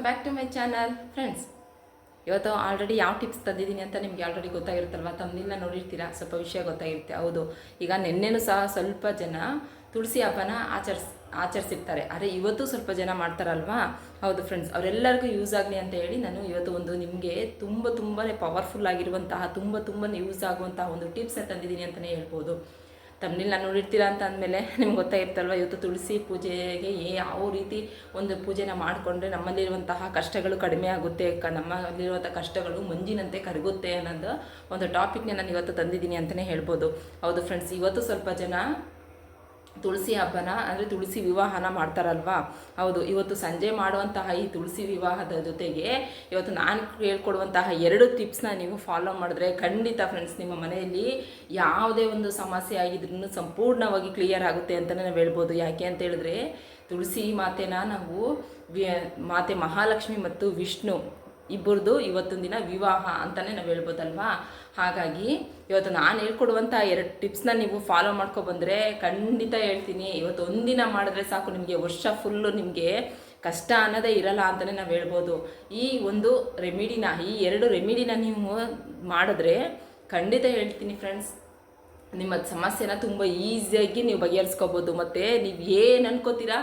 Welcome back to my channel friends ಇವತ್ತು already ಯಾವ tips ತಂದಿದ್ದೀನಿ ಅಂತ ನಿಮಗೆ ಆಲ್ರೆಡಿ ಗೊತ್ತಾಗಿರುತ್ತಲ್ವ? ತಮ್ಮನಿಲ್ಲ ನೋಡಿರ್ತೀರಾ? ಸ್ವಲ್ಪ ವಿಷಯ ಗೊತ್ತಾಗಿರುತ್ತೆ. ಹೌದು. ಈಗ ನಿನ್ನೆನೂ ಸಹ ಸ್ವಲ್ಪ ಜನ ತುಳಸಿ ಹಬ್ಬನ ಆಚರಿಸ್, ಆಚರಿಸಿರ್ತಾರೆ. ಆದರೆ ಇವತ್ತು ಸ್ವಲ್ಪ ಜನ ಮಾಡ್ತಾರಲ್ವಾ? ಹೌದು ಫ್ರೆಂಡ್ಸ್ ಅವರೆಲ್ಲರಿಗೂ ಯೂಸ್ ಆಗಲಿ ಅಂತ ಹೇಳಿ ನಾನು ಇವತ್ತು ಒಂದು ನಿಮಗೆ ತುಂಬ ತುಂಬಾ ಪವರ್ಫುಲ್ ಆಗಿರುವಂತಹ, ತುಂಬ ತುಂಬಾ ಯೂಸ್ ಆಗುವಂತಹ ಒಂದು ಟಿಪ್ಸ್ನ ತಂದಿದ್ದೀನಿ ಅಂತಲೇ ಹೇಳ್ಬೋದು. ತಮ್ಮನಿಲ್ಲ ನೋಡಿರ್ತೀರ ಅಂತ ಅಂದಮೇಲೆ ನಿಮ್ಗೆ ಗೊತ್ತಾಗಿರ್ತಲ್ವ? ಇವತ್ತು ತುಳಸಿ ಪೂಜೆಗೆ ಯಾವ ರೀತಿ ಒಂದು ಪೂಜೆನ ಮಾಡಿಕೊಂಡ್ರೆ ನಮ್ಮಲ್ಲಿರುವಂತಹ ಕಷ್ಟಗಳು ಕಡಿಮೆ ಆಗುತ್ತೆ ಅಕ್ಕ ನಮ್ಮಲ್ಲಿರುವಂಥ ಕಷ್ಟಗಳು ಮಂಜಿನಂತೆ ಕರಗುತ್ತೆ ಅನ್ನೋದು ಒಂದು ಟಾಪಿಕ್ನ ನಾನು ಇವತ್ತು ತಂದಿದ್ದೀನಿ ಅಂತಲೇ ಹೇಳ್ಬೋದು. ಹೌದು ಫ್ರೆಂಡ್ಸ್ ಇವತ್ತು ಸ್ವಲ್ಪ ಜನ ತುಳಸಿ ಹಬ್ಬನ, ಅಂದರೆ ತುಳಸಿ ವಿವಾಹನ ಮಾಡ್ತಾರಲ್ವಾ? ಹೌದು, ಇವತ್ತು ಸಂಜೆ ಮಾಡುವಂತಹ ಈ ತುಳಸಿ ವಿವಾಹದ ಜೊತೆಗೆ ಇವತ್ತು ನಾನು ಹೇಳ್ಕೊಡುವಂತಹ ಎರಡು ಟಿಪ್ಸ್ನ ನೀವು ಫಾಲೋ ಮಾಡಿದ್ರೆ ಖಂಡಿತ ಫ್ರೆಂಡ್ಸ್ ನಿಮ್ಮ ಮನೆಯಲ್ಲಿ ಯಾವುದೇ ಒಂದು ಸಮಸ್ಯೆ ಆಗಿದ್ರೂ ಸಂಪೂರ್ಣವಾಗಿ ಕ್ಲಿಯರ್ ಆಗುತ್ತೆ ಅಂತಲೇ ನಾವು ಹೇಳ್ಬೋದು. ಯಾಕೆ ಅಂತ ಹೇಳಿದ್ರೆ ತುಳಸಿ ಮಾತೆನ ನಾವು ಮಾತೆ ಮಹಾಲಕ್ಷ್ಮಿ ಮತ್ತು ವಿಷ್ಣು ಇಬ್ಬರದು ಇವತ್ತೊಂದು ದಿನ ವಿವಾಹ ಅಂತಲೇ ನಾವು ಹೇಳ್ಬೋದಲ್ವಾ? ಹಾಗಾಗಿ ಇವತ್ತು ನಾನು ಹೇಳ್ಕೊಡುವಂಥ ಎರಡು ಟಿಪ್ಸ್ನ ನೀವು ಫಾಲೋ ಮಾಡ್ಕೊಬಂದರೆ ಖಂಡಿತ ಹೇಳ್ತೀನಿ. ಇವತ್ತು ಒಂದಿನ ಮಾಡಿದ್ರೆ ಸಾಕು, ನಿಮಗೆ ವರ್ಷ ಫುಲ್ಲು ನಿಮಗೆ ಕಷ್ಟ ಅನ್ನೋದೇ ಇರಲ್ಲ ಅಂತಲೇ ನಾವು ಹೇಳ್ಬೋದು. ಈ ಒಂದು ರೆಮಿಡಿನ ಈ ಎರಡು ರೆಮಿಡಿನ ನೀವು ಮಾಡಿದ್ರೆ ಖಂಡಿತ ಹೇಳ್ತೀನಿ ಫ್ರೆಂಡ್ಸ್ ನಿಮ್ಮ ಸಮಸ್ಯೆನ ತುಂಬ ಈಸಿಯಾಗಿ ನೀವು ಬಗೆಹರಿಸ್ಕೋಬೋದು. ಮತ್ತು ನೀವು ಏನು ಅನ್ಕೋತೀರಾ,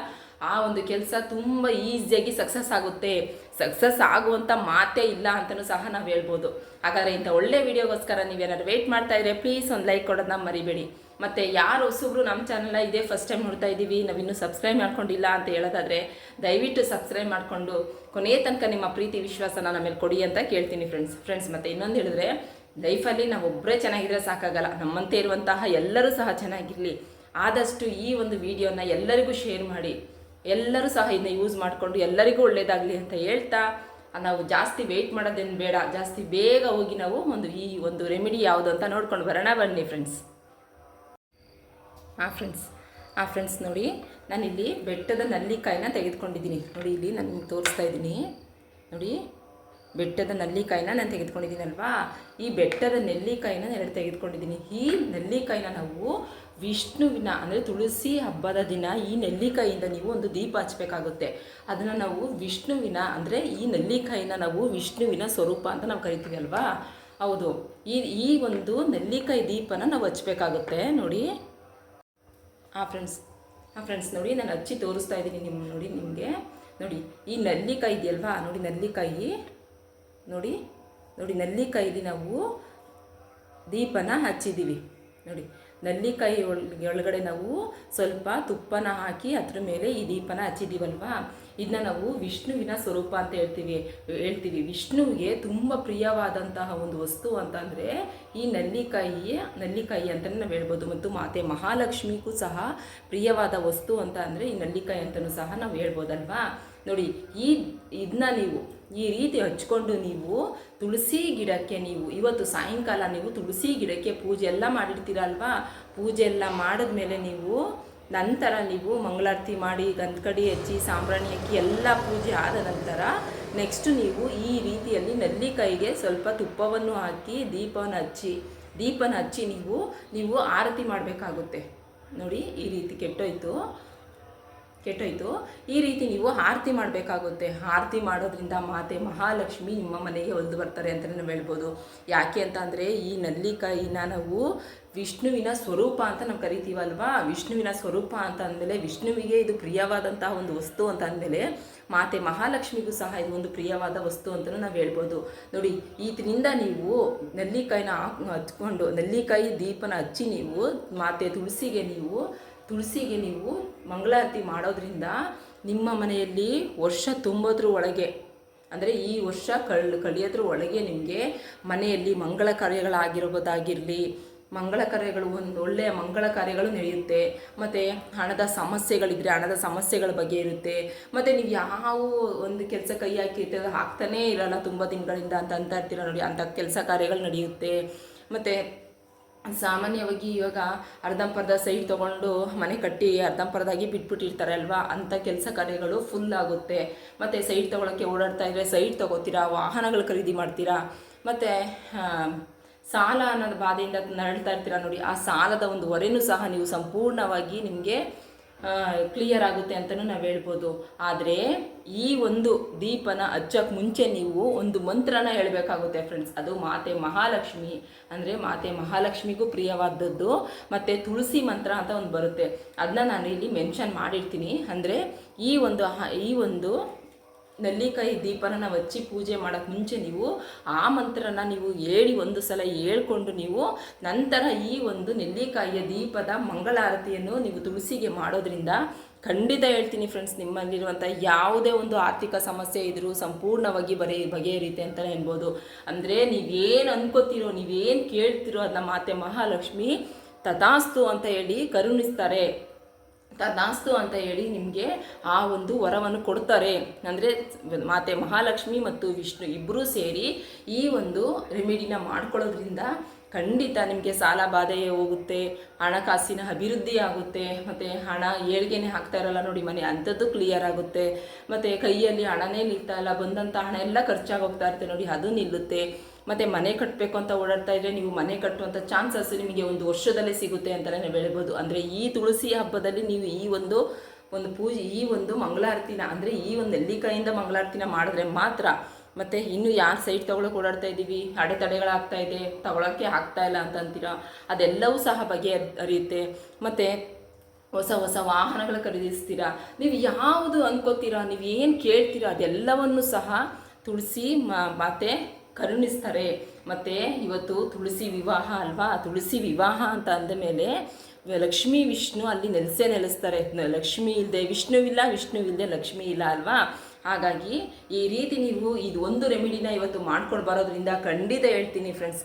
ಆ ಒಂದು ಕೆಲಸ ತುಂಬ ಈಸಿಯಾಗಿ ಸಕ್ಸಸ್ ಆಗುತ್ತೆ. ಸಕ್ಸಸ್ ಆಗುವಂಥ ಮಾತೇ ಇಲ್ಲ ಅಂತಲೂ ಸಹ ನಾವು ಹೇಳ್ಬೋದು. ಹಾಗಾದರೆ ಇಂಥ ಒಳ್ಳೆ ವಿಡಿಯೋಗೋಸ್ಕರ ನೀವೇನಾದ್ರು ವೆಯ್ಟ್ ಮಾಡ್ತಾ ಇದ್ರೆ ಪ್ಲೀಸ್ ಒಂದು ಲೈಕ್ ಕೊಡೋದನ್ನ ಮರಿಬೇಡಿ. ಮತ್ತು ಯಾರು ಹೊಸಬ್ರು ನಮ್ಮ ಚಾನಲ್ನ ಇದೇ ಫಸ್ಟ್ ಟೈಮ್ ನೋಡ್ತಾ ಇದ್ದೀವಿ ನಾವಿನ್ನೂ ಸಬ್ಸ್ಕ್ರೈಬ್ ಮಾಡ್ಕೊಂಡಿಲ್ಲ ಅಂತ ಹೇಳೋದಾದರೆ ದಯವಿಟ್ಟು ಸಬ್ಸ್ಕ್ರೈಬ್ ಮಾಡಿಕೊಂಡು ಕೊನೆಯ ತನಕ ನಿಮ್ಮ ಪ್ರೀತಿ, ವಿಶ್ವಾಸನ ಮೇಲೆ ಕೊಡಿ ಅಂತ ಕೇಳ್ತೀನಿ ಫ್ರೆಂಡ್ಸ್ ಫ್ರೆಂಡ್ಸ್ ಮತ್ತು ಇನ್ನೊಂದು ಹೇಳಿದ್ರೆ ಲೈಫಲ್ಲಿ ನಾವು ಒಬ್ಬರೇ ಚೆನ್ನಾಗಿದ್ರೆ ಸಾಕಾಗಲ್ಲ. ನಮ್ಮಂತೆ ಇರುವಂತಹ ಎಲ್ಲರೂ ಸಹ ಚೆನ್ನಾಗಿರಲಿ. ಆದಷ್ಟು ಈ ಒಂದು ವಿಡಿಯೋನ ಎಲ್ಲರಿಗೂ ಶೇರ್ ಮಾಡಿ. ಎಲ್ಲರೂ ಸಹ ಇದನ್ನ ಯೂಸ್ ಮಾಡಿಕೊಂಡು ಎಲ್ಲರಿಗೂ ಒಳ್ಳೆಯದಾಗಲಿ ಅಂತ ಹೇಳ್ತಾ, ನಾವು ಜಾಸ್ತಿ ವೆಯ್ಟ್ ಮಾಡೋದೇನು ಬೇಡ, ಜಾಸ್ತಿ ಬೇಗ ಹೋಗಿ ನಾವು ಒಂದು ಈ ಒಂದು ರೆಮಿಡಿ ಯಾವುದು ಅಂತ ನೋಡ್ಕೊಂಡು ಬರೋಣ ಬನ್ನಿ ಫ್ರೆಂಡ್ಸ್ ಹಾಂ ಫ್ರೆಂಡ್ಸ್ ಹಾಂ ಫ್ರೆಂಡ್ಸ್ ನೋಡಿ, ನಾನಿಲ್ಲಿ ಬೆಟ್ಟದ ನಲ್ಲಿಕಾಯಿನ ತೆಗೆದುಕೊಂಡಿದ್ದೀನಿ. ನೋಡಿ, ಇಲ್ಲಿ ನಾನು ನಿಮ್ಗೆ ತೋರಿಸ್ತಾ ಇದ್ದೀನಿ. ನೋಡಿ, ಬೆಟ್ಟದ ನಲ್ಲಿಕಾಯಿನ ನಾನು ತೆಗೆದುಕೊಂಡಿದ್ದೀನಲ್ವಾ? ಈ ಬೆಟ್ಟದ ನೆಲ್ಲಿಕಾಯಿನ ಎರಡು ತೆಗೆದುಕೊಂಡಿದ್ದೀನಿ. ಈ ನೆಲ್ಲಿಕಾಯಿನ ನಾವು ವಿಷ್ಣುವಿನ, ಅಂದರೆ ತುಳಸಿ ಹಬ್ಬದ ದಿನ ಈ ನೆಲ್ಲಿಕಾಯಿಂದ ನೀವು ಒಂದು ದೀಪ ಹಚ್ಚಬೇಕಾಗುತ್ತೆ ಅದನ್ನು ನಾವು ವಿಷ್ಣುವಿನ, ಅಂದರೆ ಈ ನೆಲ್ಲಿಕಾಯಿನ ನಾವು ವಿಷ್ಣುವಿನ ಸ್ವರೂಪ ಅಂತ ನಾವು ಕರಿತೀವಿ ಅಲ್ವಾ? ಹೌದು. ಈ ಈ ಒಂದು ನೆಲ್ಲಿಕಾಯಿ ದೀಪನ ನಾವು ಹಚ್ಚಬೇಕಾಗುತ್ತೆ ನೋಡಿ. ಹಾಂ ಫ್ರೆಂಡ್ಸ್ ಹಾಂ ಫ್ರೆಂಡ್ಸ್ ನೋಡಿ, ನಾನು ಹಚ್ಚಿ ತೋರಿಸ್ತಾ ಇದ್ದೀನಿ ನಿಮ್ಮ ನೋಡಿ ನಿಮಗೆ. ನೋಡಿ, ಈ ನೆಲ್ಲಿಕಾಯಿ ಇದೆಯಲ್ವಾ? ನೋಡಿ ನೆಲ್ಲಿಕಾಯಿ. ನೋಡಿ ನೋಡಿ ನೆಲ್ಲಿಕಾಯಿಲಿ ನಾವು ದೀಪನ ಹಚ್ಚಿದ್ದೀವಿ. ನೋಡಿ. ನಲ್ಲಿಕಾಯಿ ಒಳಗೆ ಒಳಗಡೆ ನಾವು ಸ್ವಲ್ಪ ತುಪ್ಪನ ಹಾಕಿ ಅದ್ರ ಮೇಲೆ ಈ ದೀಪನ ಹಚ್ಚಿದ್ದೀವಲ್ವಾ? ಇದನ್ನ ನಾವು ವಿಷ್ಣುವಿನ ಸ್ವರೂಪ ಅಂತ ಹೇಳ್ತೀವಿ ಹೇಳ್ತೀವಿ. ವಿಷ್ಣುವಿಗೆ ತುಂಬ ಪ್ರಿಯವಾದಂತಹ ಒಂದು ವಸ್ತು ಅಂತಂದರೆ ಈ ನಲ್ಲಿಕಾಯಿ ನಲ್ಲಿಕಾಯಿ ಅಂತಲೇ ನಾವು ಹೇಳ್ಬೋದು. ಮತ್ತು ಮಾತೆ ಮಹಾಲಕ್ಷ್ಮಿಗೂ ಸಹ ಪ್ರಿಯವಾದ ವಸ್ತು ಅಂತ ಅಂದರೆ ಈ ನಲ್ಲಿಕಾಯಿ ಅಂತಲೂ ಸಹ ನಾವು ಹೇಳ್ಬೋದಲ್ವಾ? ನೋಡಿ, ಈ, ಇದನ್ನ ನೀವು ಈ ರೀತಿ ಹಚ್ಕೊಂಡು ನೀವು ತುಳಸಿ ಗಿಡಕ್ಕೆ ನೀವು, ಇವತ್ತು ಸಾಯಂಕಾಲ ನೀವು ತುಳಸಿ ಗಿಡಕ್ಕೆ ಪೂಜೆ ಎಲ್ಲ ಮಾಡಿರ್ತೀರಲ್ವಾ? ಪೂಜೆ ಎಲ್ಲ ಮಾಡಿದ್ಮೇಲೆ ನೀವು ನಂತರ ನೀವು ಮಂಗಳಾರತಿ ಮಾಡಿ, ಗಂಧಕಡಿ ಹಚ್ಚಿ, ಸಾಂಬ್ರಾಣಿ ಹಾಕಿ ಎಲ್ಲ ಪೂಜೆ ಆದ ನಂತರ ನೆಕ್ಸ್ಟ್ ನೀವು ಈ ರೀತಿಯಲ್ಲಿ ನೆಲ್ಲಿಕಾಯಿಗೆ ಸ್ವಲ್ಪ ತುಪ್ಪವನ್ನು ಹಾಕಿ ದೀಪವನ್ನು ಹಚ್ಚಿ, ದೀಪನ ಹಚ್ಚಿ ನೀವು ನೀವು ಆರತಿ ಮಾಡಬೇಕಾಗುತ್ತೆ. ನೋಡಿ ಈ ರೀತಿ ಕೆಟ್ಟೋಯ್ತು. ಕೆಟ್ಟೋಯ್ತು. ಈ ರೀತಿ ನೀವು ಆರತಿ ಮಾಡಬೇಕಾಗುತ್ತೆ. ಆರತಿ ಮಾಡೋದ್ರಿಂದ ಮಾತೆ ಮಹಾಲಕ್ಷ್ಮಿ ನಿಮ್ಮ ಮನೆಗೆ ಹೊಲಿದು ಬರ್ತಾರೆ ಅಂತಲೇ ನಾವು ಹೇಳ್ಬೋದು. ಯಾಕೆ ಅಂತ ಅಂದರೆ ಈ ನಲ್ಲಿಕಾಯಿನ ನಾವು ವಿಷ್ಣುವಿನ ಸ್ವರೂಪ ಅಂತ ನಾವು ಕರಿತೀವಲ್ವಾ? ವಿಷ್ಣುವಿನ ಸ್ವರೂಪ ಅಂತ ಅಂದಮೇಲೆ ವಿಷ್ಣುವಿಗೆ ಇದು ಪ್ರಿಯವಾದಂತಹ ಒಂದು ವಸ್ತು ಅಂತ ಅಂದಮೇಲೆ ಮಾತೆ ಮಹಾಲಕ್ಷ್ಮಿಗೂ ಸಹ ಇದು ಒಂದು ಪ್ರಿಯವಾದ ವಸ್ತು ಅಂತಲೂ ನಾವು ಹೇಳ್ಬೋದು. ನೋಡಿ ಈತನಿಂದ ನೀವು ನಲ್ಲಿಕಾಯಿನ ಹಾಕ್ ಹಚ್ಕೊಂಡು, ನಲ್ಲಿಕಾಯಿ ದೀಪನ ಹಚ್ಚಿ ನೀವು ಮಾತೆ ತುಳಸಿಗೆ ನೀವು ತುಳಸಿಗೆ ನೀವು ಮಂಗಳಾರತಿ ಮಾಡೋದ್ರಿಂದ ನಿಮ್ಮ ಮನೆಯಲ್ಲಿ ವರ್ಷ ತುಂಬೋದ್ರ ಒಳಗೆ, ಅಂದರೆ ಈ ವರ್ಷ ಕಳ್, ಕಳಿಯೋದ್ರ ಒಳಗೆ ನಿಮಗೆ ಮನೆಯಲ್ಲಿ ಮಂಗಳ ಕಾರ್ಯಗಳಾಗಿರ್ಬೋದಾಗಿರಲಿ ಮಂಗಳ ಕಾರ್ಯಗಳು ಒಂದು ಒಳ್ಳೆಯ ಮಂಗಳ ಕಾರ್ಯಗಳು ನಡೆಯುತ್ತೆ, ಮತ್ತು ಹಣದ ಸಮಸ್ಯೆಗಳಿದ್ದರೆ ಹಣದ ಸಮಸ್ಯೆಗಳ ಬಗ್ಗೆ ಇರುತ್ತೆ, ಮತ್ತು ನೀವು ಯಾವ ಒಂದು ಕೆಲಸ ಕೈ ಹಾಕಿರ್ತೀರ ಹಾಕ್ತಾನೇ ಇರಲ್ಲ ತುಂಬ ದಿನಗಳಿಂದ ಅಂತ ಅಂತ ಇರ್ತೀರ ನೋಡಿ, ಅಂಥ ಕೆಲಸ ಕಾರ್ಯಗಳು ನಡೆಯುತ್ತೆ, ಮತ್ತು ಸಾಮಾನ್ಯವಾಗಿ ಇವಾಗ ಅರ್ಧಂಪರ್ಧ ಸೈಡ್ ತೊಗೊಂಡು ಮನೆ ಕಟ್ಟಿ ಅರ್ಧಂಪರ್ಧಾಗಿ ಬಿಟ್ಬಿಟ್ಟಿರ್ತಾರೆ ಅಲ್ವಾ? ಅಂಥ ಕೆಲಸ ಕಾರ್ಯಗಳು ಫುಲ್ ಆಗುತ್ತೆ. ಮತ್ತು ಸೈಟ್ ತೊಗೊಳಕ್ಕೆ ಓಡಾಡ್ತಾ ಇದ್ದರೆ ಸೈಡ್ ತೊಗೋತೀರಾ? ವಾಹನಗಳು ಖರೀದಿ ಮಾಡ್ತೀರಾ? ಮತ್ತು ಸಾಲ ಅನ್ನೋದು ಬಾಧೆಯಿಂದ ನರಳ್ತಾ ಇರ್ತೀರಾ ನೋಡಿ? ಆ ಸಾಲದ ಒಂದು ಹೊರೆನೂ ಸಹ ನೀವು ಸಂಪೂರ್ಣವಾಗಿ ನಿಮಗೆ ಕ್ಲಿಯರ್ ಆಗುತ್ತೆ ಅಂತಲೂ ನಾವು ಹೇಳ್ಬೋದು. ಆದರೆ ಈ ಒಂದು ದೀಪನ ಹಚ್ಚೋಕ್ಕೆ ಮುಂಚೆ ನೀವು ಒಂದು ಮಂತ್ರನ ಹೇಳಬೇಕಾಗುತ್ತೆ ಫ್ರೆಂಡ್ಸ್ ಅದು ಮಾತೆ ಮಹಾಲಕ್ಷ್ಮಿ. ಅಂದರೆ ಮಾತೆ ಮಹಾಲಕ್ಷ್ಮಿಗೂ ಪ್ರಿಯವಾದದ್ದು ಮತ್ತು ತುಳಸಿ ಮಂತ್ರ ಅಂತ ಒಂದು ಬರುತ್ತೆ. ಅದನ್ನ ನಾನು ಇಲ್ಲಿ ಮೆನ್ಷನ್ ಮಾಡಿರ್ತೀನಿ. ಅಂದರೆ ಈ ಒಂದು ಈ ಒಂದು ನೆಲ್ಲಿಕಾಯಿ ದೀಪನ ನಾವು ಹಚ್ಚಿ ಪೂಜೆ ಮಾಡೋಕ್ಕೆ ಮುಂಚೆ ನೀವು ಆ ಮಂತ್ರನ ನೀವು ಹೇಳಿ ಒಂದು ಸಲ ಹೇಳ್ಕೊಂಡು ನೀವು ನಂತರ ಈ ಒಂದು ನೆಲ್ಲಿಕಾಯಿಯ ದೀಪದ ಮಂಗಳಾರತಿಯನ್ನು ನೀವು ತುಳಸಿಗೆ ಮಾಡೋದ್ರಿಂದ ಖಂಡಿತ ಹೇಳ್ತೀನಿ ಫ್ರೆಂಡ್ಸ್ ನಿಮ್ಮಲ್ಲಿರುವಂಥ ಯಾವುದೇ ಒಂದು ಆರ್ಥಿಕ ಸಮಸ್ಯೆ ಇದ್ದರೂ ಸಂಪೂರ್ಣವಾಗಿ ಬರೀ ಬಗೆಹರಿಯುತ್ತೆ ಅಂತಲೇ ಹೇಳ್ಬೋದು. ಅಂದರೆ ನೀವೇನು ಅನ್ಕೋತಿರೋ, ನೀವೇನು ಕೇಳ್ತಿರೋ ಅದನ್ನ ಮಾತೆ ಮಹಾಲಕ್ಷ್ಮಿ ತಥಾಸ್ತು ಅಂತ ಹೇಳಿ ಕರುಣಿಸ್ತಾರೆ. ತದಾಸ್ತು ಅಂತ ಹೇಳಿ ನಿಮಗೆ ಆ ಒಂದು ವರವನ್ನು ಕೊಡ್ತಾರೆ. ಅಂದರೆ ಮಾತೆ ಮಹಾಲಕ್ಷ್ಮಿ ಮತ್ತು ವಿಷ್ಣು ಇಬ್ಬರೂ ಸೇರಿ ಈ ಒಂದು ರೆಮಿಡಿನ ಮಾಡ್ಕೊಳ್ಳೋದ್ರಿಂದ ಖಂಡಿತ ನಿಮಗೆ ಸಾಲ ಬಾಧೆಯೇ ಹೋಗುತ್ತೆ, ಹಣಕಾಸಿನ ಅಭಿವೃದ್ಧಿ ಆಗುತ್ತೆ, ಮತ್ತು ಹಣ ಏಳ್ಗೆನೆ ಹಾಕ್ತಾ ಇರಲ್ಲ ನೋಡಿ ಮನೆ, ಅಂಥದ್ದು ಕ್ಲಿಯರ್ ಆಗುತ್ತೆ. ಮತ್ತು ಕೈಯಲ್ಲಿ ಹಣನೇ ನಿಲ್ತಾ ಇಲ್ಲ, ಬಂದಂಥ ಹಣ ಎಲ್ಲ ಖರ್ಚಾಗಿ ಹೋಗ್ತಾ ಇರುತ್ತೆ ನೋಡಿ, ಅದು ನಿಲ್ಲುತ್ತೆ. ಮತ್ತು ಮನೆ ಕಟ್ಟಬೇಕು ಅಂತ ಓಡಾಡ್ತಾ ಇದ್ರೆ ನೀವು ಮನೆ ಕಟ್ಟುವಂಥ ಚಾನ್ಸಸ್ ನಿಮಗೆ ಒಂದು ವರ್ಷದಲ್ಲೇ ಸಿಗುತ್ತೆ ಅಂತಲೇ ನಾವು ಹೇಳ್ಬೋದು. ಅಂದರೆ ಈ ತುಳಸಿ ಹಬ್ಬದಲ್ಲಿ ನೀವು ಈ ಒಂದು ಒಂದು ಪೂಜೆ, ಈ ಒಂದು ಮಂಗಳಾರತಿನ, ಅಂದರೆ ಈ ಒಂದು ನೆಲ್ಲಿಕಾಯಿಂದ ಮಂಗಳಾರತಿನ ಮಾಡಿದ್ರೆ ಮಾತ್ರ ಮತ್ತು ಇನ್ನು ಯಾರು ಸೈಟ್ ತೊಗೊಳಕ್ಕೆ ಓಡಾಡ್ತಾ ಇದ್ದೀವಿ ಅಡೆತಡೆಗಳಾಗ್ತಾ ಇದೆ, ತಗೊಳಕ್ಕೆ ಆಗ್ತಾ ಇಲ್ಲ ಅಂತ ಅಂತೀರ? ಅದೆಲ್ಲವೂ ಸಹ ಬಗೆಹರಿಯುತ್ತೆ. ಮತ್ತು ಹೊಸ ಹೊಸ ವಾಹನಗಳು ಖರೀದಿಸ್ತೀರಾ? ನೀವು ಯಾವುದು ಅಂದ್ಕೋತೀರಾ ನೀವು ಏನು ಕೇಳ್ತೀರಾ? ಅದೆಲ್ಲವನ್ನು ಸಹ ತುಳಸಿ ಮತ್ತೆ ಕರುಣಿಸ್ತಾರೆ. ಮತ್ತು ಇವತ್ತು ತುಳಸಿ ವಿವಾಹ ಅಲ್ವಾ? ತುಳಸಿ ವಿವಾಹ ಅಂತ ಅಂದಮೇಲೆ ಲಕ್ಷ್ಮೀ, ವಿಷ್ಣು ಅಲ್ಲಿ ನೆಲೆಸೇ ನೆಲೆಸ್ತಾರೆ. ಲಕ್ಷ್ಮಿ ಇಲ್ಲದೆ ವಿಷ್ಣುವಿಲ್ಲ ವಿಷ್ಣು ಇಲ್ಲದೆ ಲಕ್ಷ್ಮಿ ಇಲ್ಲ ಅಲ್ವಾ? ಹಾಗಾಗಿ ಈ ರೀತಿ ನೀವು ಇದು ಒಂದು ರೆಮಿಡಿನ ಇವತ್ತು ಮಾಡ್ಕೊಂಡು ಬರೋದ್ರಿಂದ ಖಂಡಿತ ಹೇಳ್ತೀನಿ ಫ್ರೆಂಡ್ಸ್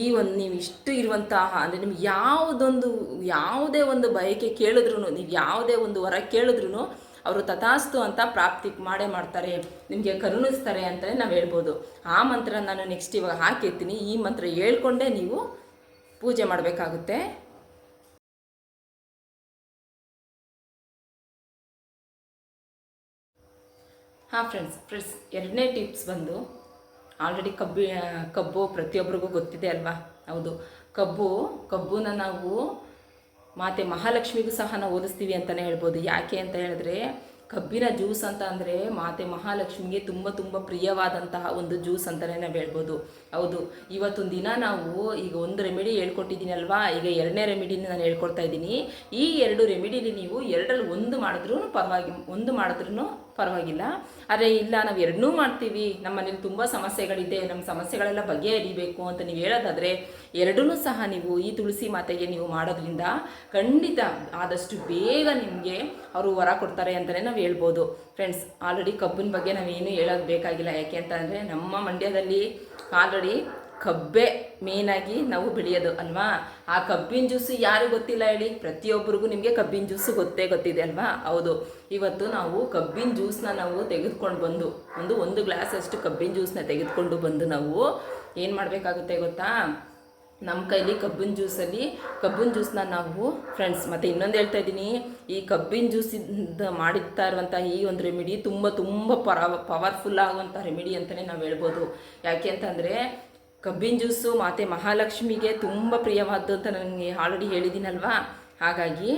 ಈ ಒಂದು ನೀವು ಇಷ್ಟು ಇರುವಂತಹ, ಅಂದರೆ ನಿಮ್ಗೆ ಯಾವುದೊಂದು, ಯಾವುದೇ ಒಂದು ಬಯಕೆ ಕೇಳಿದ್ರು ನೀವು ಯಾವುದೇ ಒಂದು ವರ ಕೇಳಿದ್ರು ಅವರು ತಥಾಸ್ತು ಅಂತ ಪ್ರಾಪ್ತಿ ಮಾಡೇ ಮಾಡ್ತಾರೆ, ನಿಮಗೆ ಕರುಣಿಸ್ತಾರೆ ಅಂತಲೇ ನಾವು ಹೇಳ್ಬೋದು. ಆ ಮಂತ್ರ ನಾನು ನೆಕ್ಸ್ಟ್ ಇವಾಗ ಹಾಕಿರ್ತೀನಿ. ಈ ಮಂತ್ರ ಹೇಳ್ಕೊಂಡೇ ನೀವು ಪೂಜೆ ಮಾಡಬೇಕಾಗುತ್ತೆ. ಹಾಂ ಫ್ರೆಂಡ್ಸ್ ಫ್ರೆಂಡ್ಸ್ ಎರಡನೇ ಟಿಪ್ಸ್ ಬಂದು ಆಲ್ರೆಡಿ ಕಬ್ಬಿ, ಕಬ್ಬು ಪ್ರತಿಯೊಬ್ಬರಿಗೂ ಗೊತ್ತಿದೆ ಅಲ್ವಾ? ಹೌದು. ಕಬ್ಬು, ಕಬ್ಬುನ ನಾವು ಮಾತೆ ಮಹಾಲಕ್ಷ್ಮಿಗೂ ಸಹ ನಾವು ಓದಿಸ್ತೀವಿ ಅಂತಲೇ ಹೇಳ್ಬೋದು. ಯಾಕೆ ಅಂತ ಹೇಳಿದ್ರೆ, ಕಬ್ಬಿನ ಜ್ಯೂಸ್ ಅಂತ ಅಂದರೆ ಮಾತೆ ಮಹಾಲಕ್ಷ್ಮಿಗೆ ತುಂಬ ತುಂಬ ಪ್ರಿಯವಾದಂತಹ ಒಂದು ಜ್ಯೂಸ್ ಅಂತಲೇ ನಾವು ಹೇಳ್ಬೋದು. ಹೌದು, ಇವತ್ತೊಂದು ದಿನ ನಾವು ಈಗ ಒಂದು ರೆಮಿಡಿ ಹೇಳ್ಕೊಟ್ಟಿದ್ದೀನಲ್ವಾ ಈಗ ಎರಡನೇ ರೆಮಿಡಿನ ನಾನು ಹೇಳ್ಕೊಡ್ತಾ ಇದ್ದೀನಿ. ಈ ಎರಡು ರೆಮಿಡಿಲಿ ನೀವು ಎರಡರಲ್ಲಿ ಒಂದು ಮಾಡಿದ್ರೂ ಪರವಾಗಿ, ಒಂದು ಮಾಡಿದ್ರೂ ಪರವಾಗಿಲ್ಲ. ಆದರೆ ಇಲ್ಲ, ನಾವು ಎರಡನ್ನೂ ಮಾಡ್ತೀವಿ. ನಮ್ಮ ಮನೇಲಿ ತುಂಬ ಸಮಸ್ಯೆಗಳಿದೆ. ನಮ್ಮ ಸಮಸ್ಯೆಗಳೆಲ್ಲ ಬಗೆಹರಿಬೇಕು ಅಂತ ನೀವು ಹೇಳೋದಾದರೆ ಎರಡೂ ಸಹ ನೀವು ಈ ತುಳಸಿ ಮಾತೆಗೆ ನೀವು ಮಾಡೋದ್ರಿಂದ ಖಂಡಿತ ಆದಷ್ಟು ಬೇಗ ನಿಮಗೆ ಅವರು ವರ ಕೊಡ್ತಾರೆ ಅಂತಲೇ ನಾವು ಹೇಳ್ಬೋದು. ಫ್ರೆಂಡ್ಸ್ ಆಲ್ರೆಡಿ ಕಬ್ಬಿನ ಬಗ್ಗೆ ನಾವೇನು ಹೇಳೋದು ಬೇಕಾಗಿಲ್ಲ. ಯಾಕೆ ಅಂತಂದರೆ ನಮ್ಮ ಮಂಡ್ಯದಲ್ಲಿ ಆಲ್ರೆಡಿ ಕಬ್ಬೆ ಮೇನಾಗಿ ನಾವು ಬೆಳೆಯೋದು, ಅಲ್ವಾ? ಆ ಕಬ್ಬಿನ ಜ್ಯೂಸು ಯಾರು ಗೊತ್ತಿಲ್ಲ ಹೇಳಿ? ಪ್ರತಿಯೊಬ್ಬರಿಗೂ ನಿಮಗೆ ಕಬ್ಬಿನ ಜ್ಯೂಸು ಗೊತ್ತೇ ಗೊತ್ತಿದೆ, ಅಲ್ವಾ? ಹೌದು. ಇವತ್ತು ನಾವು ಕಬ್ಬಿನ ಜ್ಯೂಸ್ನ ನಾವು ತೆಗೆದುಕೊಂಡು ಬಂದು, ಒಂದು ಒಂದು ಗ್ಲಾಸ್ ಅಷ್ಟು ಕಬ್ಬಿನ ಜ್ಯೂಸ್ನ ತೆಗೆದುಕೊಂಡು ಬಂದು ನಾವು ಏನು ಮಾಡಬೇಕಾಗುತ್ತೆ ಗೊತ್ತಾ? ನಮ್ಮ ಕೈಲಿ ಕಬ್ಬಿನ ಜ್ಯೂಸಲ್ಲಿ ಕಬ್ಬಿನ ಜ್ಯೂಸ್ನ ನಾವು ಫ್ರೆಂಡ್ಸ್ ಮತ್ತು ಇನ್ನೊಂದು ಹೇಳ್ತಾ ಇದ್ದೀನಿ. ಈ ಕಬ್ಬಿನ ಜ್ಯೂಸಿಂದ ಮಾಡಿರ್ತಾ ಇರುವಂಥ ಈ ಒಂದು ರೆಮಿಡಿ ತುಂಬ ತುಂಬ ಪರ ಪವರ್ಫುಲ್ ಆಗುವಂಥ ರೆಮಿಡಿ ಅಂತಲೇ ನಾವು ಹೇಳ್ಬೋದು. ಯಾಕೆ ಅಂತಂದರೆ ಕಬ್ಬಿನ ಜ್ಯೂಸು, ಮಾತೆ ಮಹಾಲಕ್ಷ್ಮಿಗೆ ತುಂಬ ಪ್ರಿಯವಾದ್ದು ಅಂತ ನನಗೆ ಆಲ್ರೆಡಿ ಹೇಳಿದ್ದೀನಲ್ವಾ? ಹಾಗಾಗಿ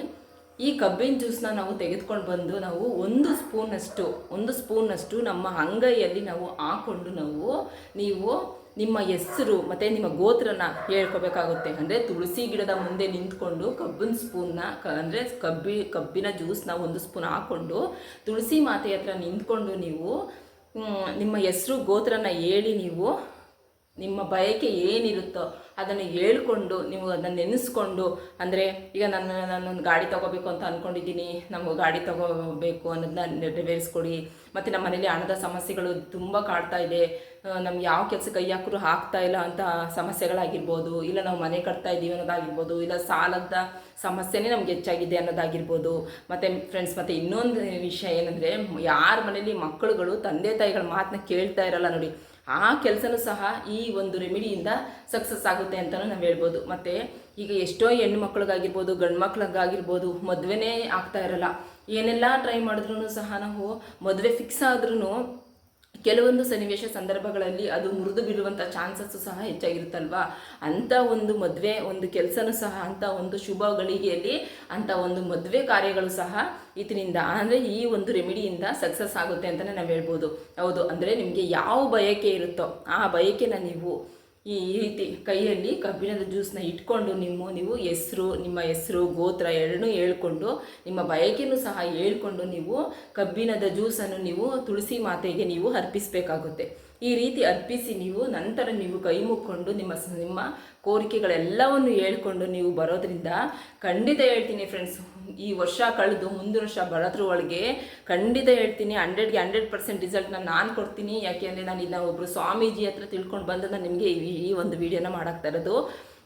ಈ ಕಬ್ಬಿನ ಜ್ಯೂಸ್ನ ನಾವು ತೆಗೆದುಕೊಂಡು ಬಂದು ನಾವು ಒಂದು ಸ್ಪೂನಷ್ಟು ಒಂದು ಸ್ಪೂನಷ್ಟು ನಮ್ಮ ಅಂಗೈಯಲ್ಲಿ ನಾವು ಹಾಕ್ಕೊಂಡು ನಾವು ನೀವು ನಿಮ್ಮ ಹೆಸರು ಮತ್ತು ನಿಮ್ಮ ಗೋತ್ರನ ಹೇಳ್ಕೊಬೇಕಾಗುತ್ತೆ. ಅಂದರೆ ತುಳಸಿ ಗಿಡದ ಮುಂದೆ ನಿಂತ್ಕೊಂಡು ಕಬ್ಬಿನ ಸ್ಪೂನ್ನ ಕ ಅಂದರೆ ಕಬ್ಬಿ, ಕಬ್ಬಿನ ಜ್ಯೂಸ್ನ ಒಂದು ಸ್ಪೂನ್ ಹಾಕ್ಕೊಂಡು ತುಳಸಿ ಮಾತೆ ಹತ್ರ ನಿಂತ್ಕೊಂಡು ನೀವು ನಿಮ್ಮ ಹೆಸರು, ಗೋತ್ರನ ಹೇಳಿ ನೀವು ನಿಮ್ಮ ಬಯಕೆ ಏನಿರುತ್ತೋ ಅದನ್ನು ಹೇಳ್ಕೊಂಡು ನೀವು ಅದನ್ನು ನೆನೆಸ್ಕೊಂಡು, ಅಂದರೆ ಈಗ ನಾನು ನಾನೊಂದು ಗಾಡಿ ತೊಗೋಬೇಕು ಅಂತ ಅಂದ್ಕೊಂಡಿದ್ದೀನಿ ನಮಗೆ ಗಾಡಿ ತೊಗೋಬೇಕು ಅನ್ನೋದನ್ನ ನೆರವೇರಿಸ್ಕೊಡಿ. ಮತ್ತು ನಮ್ಮ ಮನೇಲಿ ಹಣದ ಸಮಸ್ಯೆಗಳು ತುಂಬ ಕಾಡ್ತಾ ಇದೆ. ನಮ್ಗೆ ಯಾವ ಕೆಲಸ ಕೈ ಹಾಕಿದ್ರು ಆಗ್ತಾ ಇಲ್ಲ ಅಂತ ಸಮಸ್ಯೆಗಳಾಗಿರ್ಬೋದು, ಇಲ್ಲ ನಾವು ಮನೆ ಕಟ್ತಾ ಇದ್ದೀವಿ ಅನ್ನೋದಾಗಿರ್ಬೋದು, ಇಲ್ಲ ಸಾಲದ ಸಮಸ್ಯೆನೇ ನಮ್ಗೆ ಹೆಚ್ಚಾಗಿದೆ ಅನ್ನೋದಾಗಿರ್ಬೋದು. ಮತ್ತು ಫ್ರೆಂಡ್ಸ್ ಮತ್ತು ಇನ್ನೊಂದು ವಿಷಯ ಏನಂದರೆ, ಯಾರ ಮನೇಲಿ ಮಕ್ಕಳುಗಳು ತಂದೆ ತಾಯಿಗಳ ಮಾತನ್ನ ಕೇಳ್ತಾ ಇರಲ್ಲ ನೋಡಿ ಆ ಕೆಲಸನೂ ಸಹ ಈ ಒಂದು ರೆಮಿಡಿಯಿಂದ ಸಕ್ಸಸ್ ಆಗುತ್ತೆ ಅಂತಲೂ ನಾವು ಹೇಳ್ಬೋದು. ಮತ್ತು ಈಗ ಎಷ್ಟೋ ಹೆಣ್ಣು ಮಕ್ಳಿಗಾಗಿರ್ಬೋದು, ಗಂಡು ಮಕ್ಳಿಗಾಗಿರ್ಬೋದು ಮದುವೆನೇ ಆಗ್ತಾ ಇರಲ್ಲ. ಏನೆಲ್ಲ ಟ್ರೈ ಮಾಡಿದ್ರೂ ಸಹ ನಾವು ಮದುವೆ ಫಿಕ್ಸ್ ಆದ್ರೂ ಕೆಲವೊಂದು ಸನ್ನಿವೇಶ ಸಂದರ್ಭಗಳಲ್ಲಿ ಅದು ಮುರಿದು ಬೀಳುವಂಥ ಚಾನ್ಸಸ್ಸು ಸಹ ಹೆಚ್ಚಾಗಿರುತ್ತಲ್ವಾ? ಅಂಥ ಒಂದು ಮದುವೆ, ಒಂದು ಕೆಲಸನೂ ಸಹ ಅಂಥ ಒಂದು ಶುಭ ಗಳಿಗೆಯಲ್ಲಿ ಅಂಥ ಒಂದು ಮದುವೆ ಕಾರ್ಯಗಳು ಸಹ ಇದರಿಂದ ಅಂದರೆ ಈ ಒಂದು ರೆಮಿಡಿಯಿಂದ ಸಕ್ಸಸ್ ಆಗುತ್ತೆ ಅಂತಲೇ ನಾವು ಹೇಳ್ಬೋದು. ಹೌದು, ಅಂದರೆ ನಿಮಗೆ ಯಾವ ಬಯಕೆ ಇರುತ್ತೋ ಆ ಬಯಕೆನ ನೀವು ಈ ರೀತಿ ಕೈಯಲ್ಲಿ ಕಬ್ಬಿಣದ ಜ್ಯೂಸನ್ನ ಇಟ್ಕೊಂಡು ನಿಮ್ಮ, ನೀವು ಹೆಸರು, ನಿಮ್ಮ ಹೆಸರು, ಗೋತ್ರ ಎರಡನ್ನೂ ಹೇಳ್ಕೊಂಡು, ನಿಮ್ಮ ಬಯಕೆಯೂ ಸಹ ಹೇಳ್ಕೊಂಡು ನೀವು ಕಬ್ಬಿಣದ ಜ್ಯೂಸನ್ನು ನೀವು ತುಳಸಿ ಮಾತೆಗೆ ನೀವು ಅರ್ಪಿಸಬೇಕಾಗುತ್ತೆ. ಈ ರೀತಿ ಅರ್ಪಿಸಿ ನೀವು, ನಂತರ ನೀವು ಕೈ ಮುಕ್ಕೊಂಡು ನಿಮ್ಮ ನಿಮ್ಮ ಕೋರಿಕೆಗಳೆಲ್ಲವನ್ನು ಹೇಳ್ಕೊಂಡು ನೀವು ಬರೋದ್ರಿಂದ ಖಂಡಿತ ಹೇಳ್ತೀನಿ ಫ್ರೆಂಡ್ಸ್ ಈ ವರ್ಷ ಕಳೆದು ಮುಂದಿನ ವರ್ಷ ಬರೋದ್ರ ಒಳಗೆ ಖಂಡಿತ ಹೇಳ್ತೀನಿ ಹಂಡ್ರೆಡ್ಗೆ ಹಂಡ್ರೆಡ್ ಪರ್ಸೆಂಟ್ ರಿಸಲ್ಟ್ನ ನಾನು ಕೊಡ್ತೀನಿ. ಯಾಕೆಂದರೆ ನಾನು ಇದನ್ನ ಒಬ್ಬರು ಸ್ವಾಮೀಜಿ ಹತ್ರ ತಿಳ್ಕೊಂಡು ಬಂದು ನಾನು ನಿಮಗೆ ಈ ಒಂದು ವಿಡಿಯೋನ ಮಾಡಾಕ್ತಾ ಇರೋದು.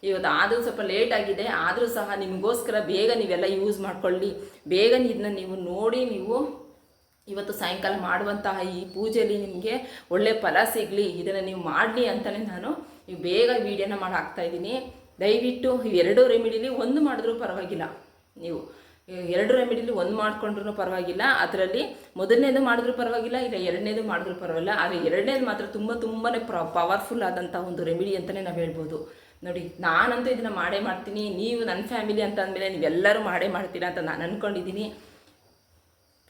ಇವತ್ತು ಆದರೂ ಸ್ವಲ್ಪ ಲೇಟ್ ಆಗಿದೆ, ಆದರೂ ಸಹ ನಿಮಗೋಸ್ಕರ ಬೇಗ ನೀವೆಲ್ಲ ಯೂಸ್ ಮಾಡ್ಕೊಳ್ಳಿ. ಬೇಗ ಇದನ್ನ ನೀವು ನೋಡಿ ನೀವು ಇವತ್ತು ಸಾಯಂಕಾಲ ಮಾಡುವಂತಹ ಈ ಪೂಜೆಯಲ್ಲಿ ನಿಮಗೆ ಒಳ್ಳೆ ಫಲ ಸಿಗಲಿ, ಇದನ್ನು ನೀವು ಮಾಡಲಿ ಅಂತಲೇ ನಾನು ಈ ಬೇಗ ವೀಡಿಯೋನ ಮಾಡಿ ಹಾಕ್ತಾ ಇದ್ದೀನಿ. ದಯವಿಟ್ಟು ಎರಡು ರೆಮಿಡಿಲಿ ಒಂದು ಮಾಡಿದ್ರೂ ಪರವಾಗಿಲ್ಲ. ನೀವು ಎರಡು ರೆಮಿಡಿಲಿ ಒಂದು ಮಾಡಿಕೊಂಡ್ರೂ ಪರವಾಗಿಲ್ಲ. ಅದರಲ್ಲಿ ಮೊದಲನೇದು ಮಾಡಿದ್ರೂ ಪರವಾಗಿಲ್ಲ, ಇಲ್ಲ ಎರಡನೇದು ಮಾಡಿದ್ರೂ ಪರವಾಗಿಲ್ಲ. ಆದರೆ ಎರಡನೇದು ಮಾತ್ರ ತುಂಬ ತುಂಬಾ ಪ್ರ ಪವರ್ಫುಲ್ ಆದಂಥ ಒಂದು ರೆಮಿಡಿ ಅಂತಲೇ ನಾವು ಹೇಳ್ಬೋದು. ನೋಡಿ, ನಾನಂತೂ ಇದನ್ನು ಮಾಡೇ ಮಾಡ್ತೀನಿ. ನೀವು ನನ್ನ ಫ್ಯಾಮಿಲಿ ಅಂತ ಅಂದಮೇಲೆ ನೀವೆಲ್ಲರೂ ಮಾಡೇ ಮಾಡ್ತೀರಾ ಅಂತ ನಾನು ಅಂದ್ಕೊಂಡಿದ್ದೀನಿ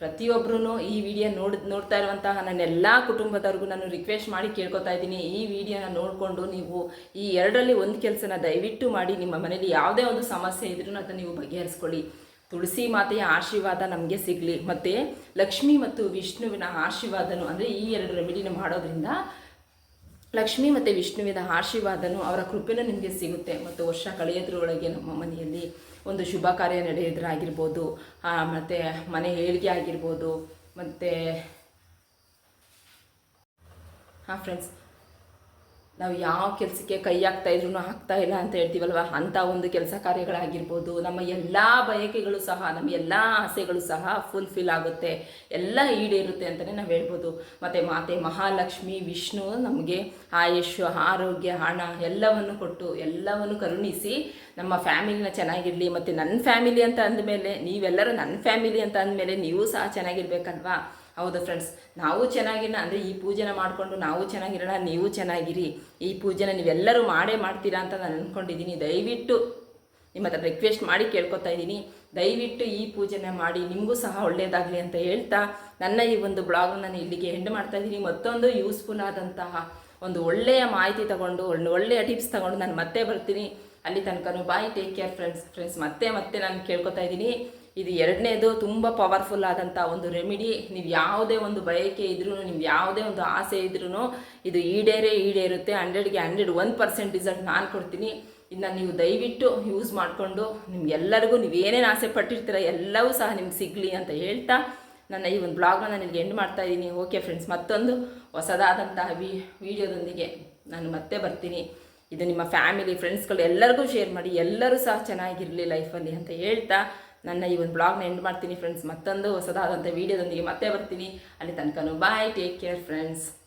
ಪ್ರತಿಯೊಬ್ಬರೂ ಈ ವಿಡಿಯೋ ನೋಡ್, ನೋಡ್ತಾ ಇರುವಂತಹ ನನ್ನ ಎಲ್ಲ ಕುಟುಂಬದವ್ರಿಗೂ ನಾನು ರಿಕ್ವೆಸ್ಟ್ ಮಾಡಿ ಕೇಳ್ಕೊತಾ ಇದ್ದೀನಿ. ಈ ವಿಡಿಯೋನ ನೋಡಿಕೊಂಡು ನೀವು ಈ ಎರಡರಲ್ಲಿ ಒಂದು ಕೆಲಸನ ದಯವಿಟ್ಟು ಮಾಡಿ, ನಿಮ್ಮ ಮನೇಲಿ ಯಾವುದೇ ಒಂದು ಸಮಸ್ಯೆ ಇದ್ರೂ ಅದನ್ನು ನೀವು ಬಗೆಹರಿಸ್ಕೊಳ್ಳಿ. ತುಳಸಿ ಮಾತೆಯ ಆಶೀರ್ವಾದ ನಮಗೆ ಸಿಗಲಿ. ಮತ್ತು ಲಕ್ಷ್ಮಿ ಮತ್ತು ವಿಷ್ಣುವಿನ ಆಶೀರ್ವಾದನು ಅಂದರೆ ಈ ಎರಡು ರೆಮಿಡಿನ ಮಾಡೋದ್ರಿಂದ ಲಕ್ಷ್ಮಿ ಮತ್ತು ವಿಷ್ಣುವಿನ ಆಶೀರ್ವಾದನು ಅವರ ಕೃಪೆನೂ ನಿಮಗೆ ಸಿಗುತ್ತೆ. ಮತ್ತು ವರ್ಷ ಕಳೆಯೋದ್ರೊಳಗೆ ನಮ್ಮ ಮನೆಯಲ್ಲಿ ಒಂದು ಶುಭ ಕಾರ್ಯ ನಡೆಯೋದ್ರಾಗಿರ್ಬೋದು. ಮತ್ತು ಮನೆ ಏಳಿಗೆ ಆಗಿರ್ಬೋದು. ಮತ್ತು, ಹಾಂ ಫ್ರೆಂಡ್ಸ್ ನಾವು ಯಾವ ಕೆಲಸಕ್ಕೆ ಕೈ ಹಾಕ್ತಾ ಇದ್ರು ಹಾಕ್ತಾ ಇಲ್ಲ ಅಂತ ಹೇಳ್ತೀವಲ್ವ? ಅಂಥ ಒಂದು ಕೆಲಸ ಕಾರ್ಯಗಳಾಗಿರ್ಬೋದು, ನಮ್ಮ ಎಲ್ಲ ಬಯಕೆಗಳು ಸಹ, ನಮ್ಮ ಎಲ್ಲ ಆಸೆಗಳು ಸಹ ಫುಲ್ಫಿಲ್ ಆಗುತ್ತೆ, ಎಲ್ಲ ಈಡೇರುತ್ತೆ ಅಂತಲೇ ನಾವು ಹೇಳ್ಬೋದು. ಮತ್ತು ಮಾತೆ ಮಹಾಲಕ್ಷ್ಮಿ, ವಿಷ್ಣು ನಮಗೆ ಆಯುಷ್ ಆರೋಗ್ಯ, ಹಣ ಎಲ್ಲವನ್ನು ಕೊಟ್ಟು, ಎಲ್ಲವನ್ನು ಕರುಣಿಸಿ ನಮ್ಮ ಫ್ಯಾಮಿಲಿನ ಚೆನ್ನಾಗಿರಲಿ, ಮತ್ತು ನನ್ನ ಫ್ಯಾಮಿಲಿ ಅಂತ ಅಂದಮೇಲೆ ನೀವೆಲ್ಲರೂ ನನ್ನ ಫ್ಯಾಮಿಲಿ ಅಂತ ಅಂದಮೇಲೆ ನೀವು ಸಹ ಚೆನ್ನಾಗಿರ್ಬೇಕಲ್ವಾ? ಹೌದು ಫ್ರೆಂಡ್ಸ್ ನಾವು ಚೆನ್ನಾಗಿರೋಣ ಅಂದರೆ ಈ ಪೂಜೆನ ಮಾಡಿಕೊಂಡು ನಾವು ಚೆನ್ನಾಗಿರೋಣ, ನೀವು ಚೆನ್ನಾಗಿರಿ. ಈ ಪೂಜೆನ ನೀವೆಲ್ಲರೂ ಮಾಡೇ ಮಾಡ್ತೀರಾ ಅಂತ ನಾನು ಅಂದ್ಕೊಂಡಿದ್ದೀನಿ ದಯವಿಟ್ಟು ನಿಮ್ಮ ಹತ್ರ ರಿಕ್ವೆಸ್ಟ್ ಮಾಡಿ ಕೇಳ್ಕೊತಾ ಇದ್ದೀನಿ. ದಯವಿಟ್ಟು ಈ ಪೂಜೆನ ಮಾಡಿ, ನಿಮಗೂ ಸಹ ಒಳ್ಳೆಯದಾಗಲಿ ಅಂತ ಹೇಳ್ತಾ ನನ್ನ ಈ ಒಂದು ಬ್ಲಾಗ್ ನಾನು ಇಲ್ಲಿಗೆ ಎಂಡ್ ಮಾಡ್ತಾ ಇದ್ದೀನಿ. ಮತ್ತೊಂದು ಯೂಸ್ಫುಲ್ ಆದಂತಹ ಒಂದು ಒಳ್ಳೆಯ ಮಾಹಿತಿ ತಗೊಂಡು ಒಳ್ಳೆಯ ಟಿಪ್ಸ್ ತಗೊಂಡು ನಾನು ಮತ್ತೆ ಬರ್ತೀನಿ. ಅಲ್ಲಿ ತನಕನೂ bye take care friends friends ಮತ್ತೆ ಮತ್ತೆ ನಾನು ಕೇಳ್ಕೊತಾ ಇದ್ದೀನಿ. ಇದು ಎರಡನೇದು ತುಂಬ ಪವರ್ಫುಲ್ ಆದಂಥ ಒಂದು ರೆಮಿಡಿ ನೀವು ಯಾವುದೇ ಒಂದು ಬಯಕೆ ಇದ್ರೂ ನಿಮ್ಗೆ ಯಾವುದೇ ಒಂದು ಆಸೆ ಇದ್ರೂ ಇದು ಈಡೇರೇ ಈಡೇರುತ್ತೆ. ಹಂಡ್ರೆಡ್ಗೆ ಹಂಡ್ರೆಡ್ ಒನ್ ಪರ್ಸೆಂಟ್ ರಿಸಲ್ಟ್ ನಾನು ಕೊಡ್ತೀನಿ. ಇದನ್ನ ನೀವು ದಯವಿಟ್ಟು ಯೂಸ್ ಮಾಡಿಕೊಂಡು ನಿಮ್ಗೆಲ್ಲರಿಗೂ ನೀವು ಏನೇನು ಆಸೆ ಪಟ್ಟಿರ್ತೀರ ಎಲ್ಲವೂ ಸಹ ನಿಮ್ಗೆ ಸಿಗಲಿ ಅಂತ ಹೇಳ್ತಾ ನನ್ನ ಈ ಒಂದು ಬ್ಲಾಗ್ನ ನಾನು ಎಂಡ್ ಮಾಡ್ತಾ ಇದ್ದೀನಿ. ಓಕೆ ಫ್ರೆಂಡ್ಸ್ ಮತ್ತೊಂದು ಹೊಸದಾದಂತಹ ವಿ ವಿಡಿಯೋದೊಂದಿಗೆ ನಾನು ಮತ್ತೆ ಬರ್ತೀನಿ. ಇದು ನಿಮ್ಮ ಫ್ಯಾಮಿಲಿ ಫ್ರೆಂಡ್ಸ್ಗಳು ಎಲ್ಲರಿಗೂ ಶೇರ್ ಮಾಡಿ, ಎಲ್ಲರೂ ಸಹ ಚೆನ್ನಾಗಿರಲಿ ಲೈಫಲ್ಲಿ ಅಂತ ಹೇಳ್ತಾ ನನ್ನ ಈ ಒಂದು ಬ್ಲಾಗ್ನ ಎಂಡ್ ಮಾಡ್ತೀನಿ ಫ್ರೆಂಡ್ಸ್ ಮತ್ತೊಂದು ಹೊಸದಾದಂಥ ವೀಡಿಯೋದೊಂದಿಗೆ ಮತ್ತೆ ಬರ್ತೀನಿ. ಅಲ್ಲಿ ತನಕನೂ ಬಾಯ್ ಟೇಕ್ ಕೇರ್ ಫ್ರೆಂಡ್ಸ್